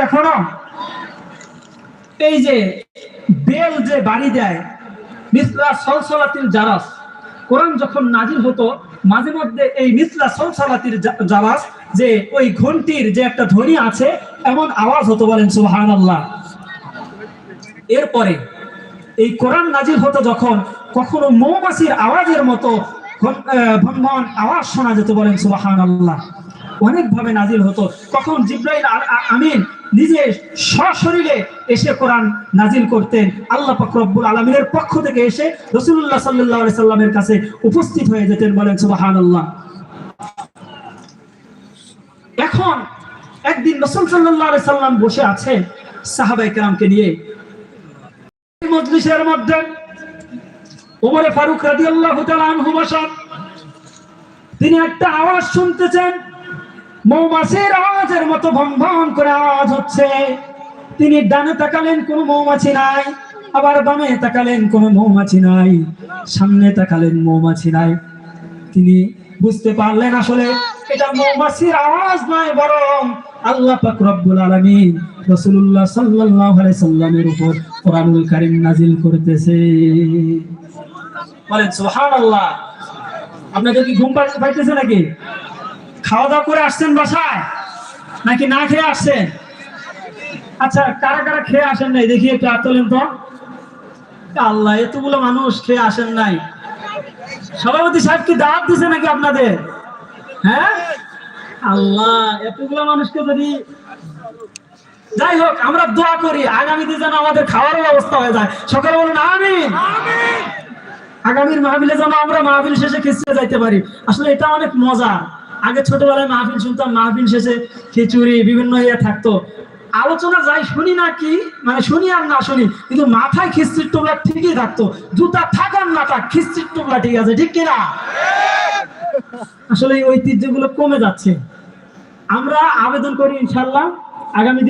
এখনও? এই যে বেল যে বাড়ি দেয় মিসলা সলসলাতিল জারাস কোরআন যখন নাজিল হতো মাঝে মধ্যে এই মিসলা সলসলাতির জারাস যে ওই ঘন্টির যে একটা ধ্বনি আছে এমন আওয়াজ হতো বলেন সুবহানাল্লাহ। এরপরে এই কোরআন নাজির হতো যখন কখনো মৌমাছির আওয়াজের মতো আহ, আওয়াজ শোনা যেত বলেন সুবাহান আল্লাহ অনেক ভাবে নাজিল হতো। কখন জিব্রাইল আমিন নিজে সশরীরে এসে কোরআন নাজিল করতেন। আল্লাহ পাক রব্বুল আলমিনের পক্ষ থেকে এসে রসুল্লাহ সাল্লাহ সাল্লামের কাছে উপস্থিত হয়ে যেতেন বলেন সুবাহান আল্লাহ এখন একদিন রসুল সাল্লাহ সাল্লাম বসে আছেন সাহাবাই কেরামকে নিয়ে। মজলিসের মধ্যে ওমরে ফারুক তাআলা আনহু তিনি একটা আওয়াজ শুনতেছেন। মৌমাছির আওয়াজের মতো ভন ভন করে আওয়াজ হচ্ছে। তিনি ডানে তাকালেন, কোনো মৌমাছি নাই। আবার বামে তাকালেন, কোনো মৌমাছি নাই। সামনে তাকালেন, মৌমাছি নাই। তিনি বুঝতে পারলেন আসলে এটা মৌমাছির আওয়াজ নয়, বরং আল্লাহ পাক রব্বুল আলামিন রাসূলুল্লাহ সাল্লাল্লাহু আলাইহি সাল্লামের উপর কোরআনুল কারীম নাজিল করতেছে। বলেন, সুবহানাল্লাহ। আপনাদের কি ঘুম পাই- পাইতেছে নাকি? খাওয়া দাওয়া করে আসছেন বাসায়? নাকি না খেয়ে আসছেন? আচ্ছা কারা কারা খেয়ে আসেন নাই? দেখি একটু হাত তোলেন তো। আল্লাহ এতগুলো মানুষ খেয়ে আসেন নাই। সভাপতি সাহেব কি দাওয়াত দিছে নাকি আপনাদের? হ্যাঁ? আল্লাহ এতগুলো মানুষকে যদি যাই হোক আমরা দোয়া করি। আগামীতে যেন আমাদের খাওয়ার ব্যবস্থা হয়ে যায়। সকালে বলুন আমি আগামীর মাহফিলে যেন আমরা মাহফিল শেষে খিচুড়ি যাইতে পারি। আসলে এটা অনেক মজা। আগে ছোটবেলায় মাহফিল শুনতাম, মাহফিল শেষে খিচুড়ি, বিভিন্ন ইয়ে থাকতো। আলোচনা যাই শুনি না কি মানে শুনি আর না শুনি, কিন্তু মাথায় খিস্তির টোপলা ঠিকই থাকতো। জুতা থাকার না থাক খিস্তির টোপলা ঠিক আছে, ঠিক কিনা? আসলে এই ঐতিহ্যগুলো কমে যাচ্ছে। আমরা আবেদন করি ইনশাল্লাহ আগামী